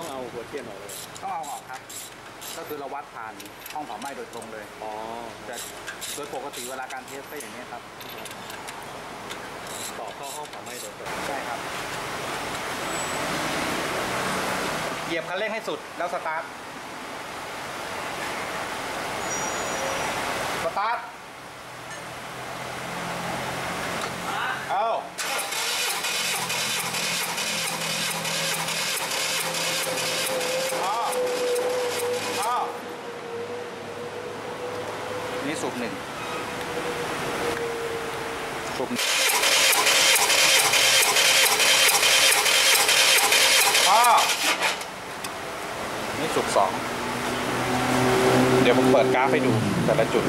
ต้องเอาหัวเทียนออกเลยต้องเอาออกครับ ก็คือเราวัดผ่านห้องเผาไหม้โดยตรงเลยอ๋อแต่โดยปกติเวลาการเทสก็อย่างนี้ยครับต่อเข้าห้องเผาไหม้โดยตรงใช่ครับเหยียบคันเร่งให้สุดแล้วสตาร์ท นี่สูบหนึ่งสูบหนึ่งอ้อนี่สูบสองเดี๋ยวผมเปิดกราฟให้ดูแต่ละจุด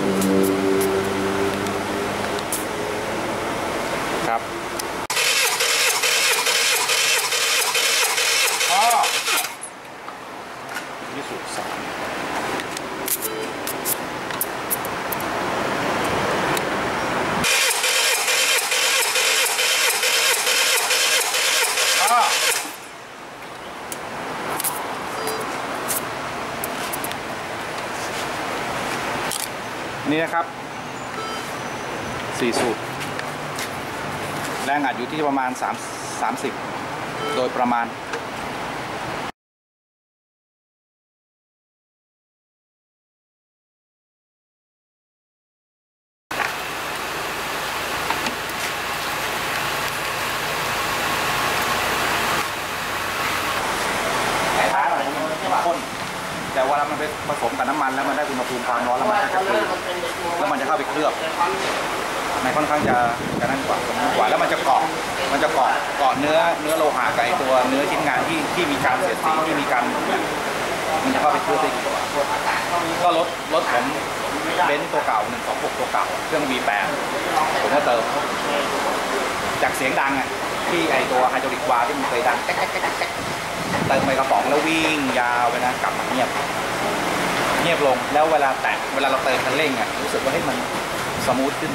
ครับอ้อนี่สูบสามอ้อ นี่นะครับสี่สูบแรงอัดอยู่ที่ประมาณ 3 30 โดยประมาณแต่ท้ายมันเข้มข้นแต่เวลามันไปผสมกับน้ำมันแล้วมันได้อุณหภูมิความร้อนแล้วมันก็จะกลืนแล้วมัน ลือบมันค่อนข้างจะจะนั่นกว่าสมบูรณ์กว่าแล้วมันจะเกาะมันจะเกาะเกาะเนื้อเนื้อโลหะกับตัวเนื้อชิ้นงานที่ที่มีการเสียดสีที่มีการมันจะเข้าไปเคลือบได้ดีกว่าก็รถรถผมเบนซ์ตัวเก่า126ตัวเก่า เครื่อง V8 ผมก็เติม จากเสียงดังอะที่ไอตัวไฮดรอลิกวาที่มันเคยดังแก๊กเติมไปกระป๋องแล้ววิ่งยาวไปนะกลับมาเงียบ เงียบลงแล้วเวลาแตะเวลาเราเติมคันเร่งอะรู้สึกว่าให้ยมัน สมูทขึ้น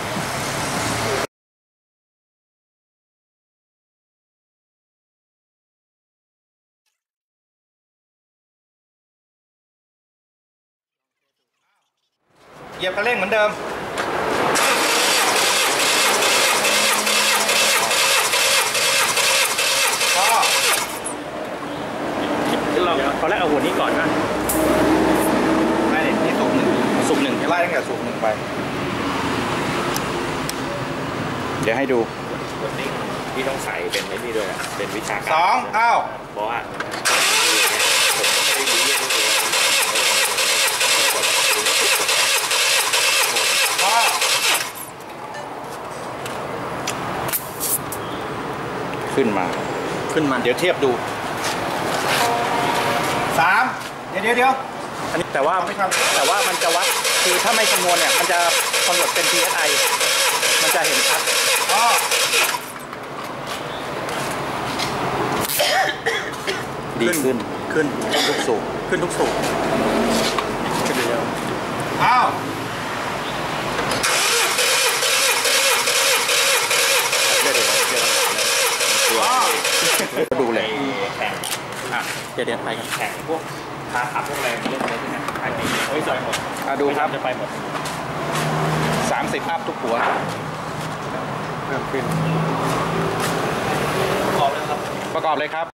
เหยียบคันเร่งเหมือนเดิม พอเราตอนแรกเอาหัวนี้ก่อนนะไม่นี่นี่สูบหนึ่งสุ่มหนึ่งไล่ตั้งแต่สูบหนึ่งไป เดี๋ยวให้ดูหัวนี้ที่ต้องใส่เป็นไอ้นี่ด้วยอะเป็นวิชาการสองอ้าวเพราะว่าผมก็ไม่ได้รู้เรื่องนี้เลยพอขึ้นมา ขึ้นมา เดี๋ยวเทียบดูสามเดี๋ยวเดี๋ยวเดี๋ยวอันนี้แต่ว่าไม่ทำแต่ว่ามันจะวัด คือถ้าไม่คำนวณเนี่ย มันจะคำนวณเป็น PSI มันจะเห็นชัด พอ ดีขึ้นขึ้นทุกสูบขึ้นทุกสูบขึ้นเร็วอ้าวเรื่อยๆเรื่อยๆเรื่อยๆตัวดูเลยแข่งอะเดี๋ยวเดี๋ยวไปกันแข่งพวกคาขับพวกอะไรเรื่องอะไรพวกนี้ใครมีเฮ้ยจอยหมดอะดูครับจะไปหมด30อัพทุกหัวเพิ่มขึ้นขอบเลยครับประกอบเลยครับ